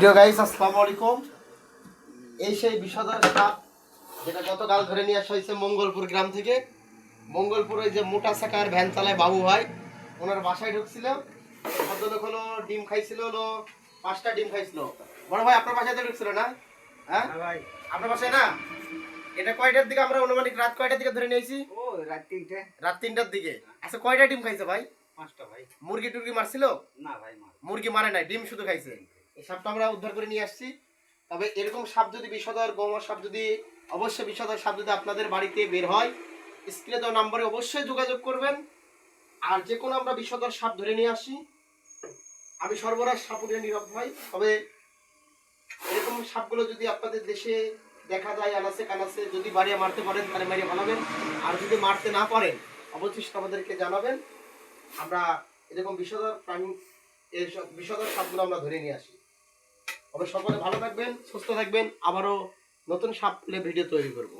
প্রিয় গাইস আসসালামু আলাইকুম। এই সেই বিষধর সাপ যেটা গতকাল ধরে নিয়ে আসা হয়েছে মঙ্গলপুর গ্রাম থেকে। মঙ্গলপুরে যে মোটা সাকার ভ্যান চালায় বাবু ভাই ওনার বাসায় ঢুকছিল ভদ্রলোক হলো ডিম খাইছিল হলো পাঁচটা ডিম খাইছিল। বড় ভাই আপনার বাসায় তো ঢুকছিল না? হ্যাঁ? ভাই। আপনার বাসায় না? এটা কয়টার দিকে আমরা অনুমানিক রাত কয়টার দিকে ধরে নিয়েছি ও রাত তিনটে। রাত তিনটার দিকে। আচ্ছা কয়টা ডিম খাইছে ভাই? পাঁচটা ভাই। মুরগি টুরগি মারছিল? না ভাই মুরগি মারে নাই ডিম শুধু খাইছে? এই সাপটা আমরা উদ্ধার করে নিয়ে আসছি। তবে এরকম সাপ যদি বিষধর, গোমর সাপ যদি, অবশ্যই বিষধর সাপ যদি আপনাদের বাড়িতে বের হয়, স্ক্রিনে দেওয়া নাম্বারে অবশ্যই যোগাযোগ করবেন। আর যে কোনো আমরা বিষধর সাপ ধরে নিয়ে আসি। আমি সর্বরাজ সাপুরিয়া নীরব ভাই। তবে এরকম সাপগুলো যদি আপনাদের দেশে দেখা যায় আনাসে কানাসে যদি বাড়িয়ে মারতে পারেন, তাহলে মারিয়ে ভালাবেন। আর যদি মারতে না পারেন অবশ্যই সেটা আমাদেরকে জানাবেন। আমরা এরকম বিষধর প্রাণী বিষধর সাপগুলো আমরা ধরে নিয়ে আসি। তবে সকলে ভালো থাকবেন সুস্থ থাকবেন। আবারও নতুন সাপলে পেলে ভিডিও তৈরি করব।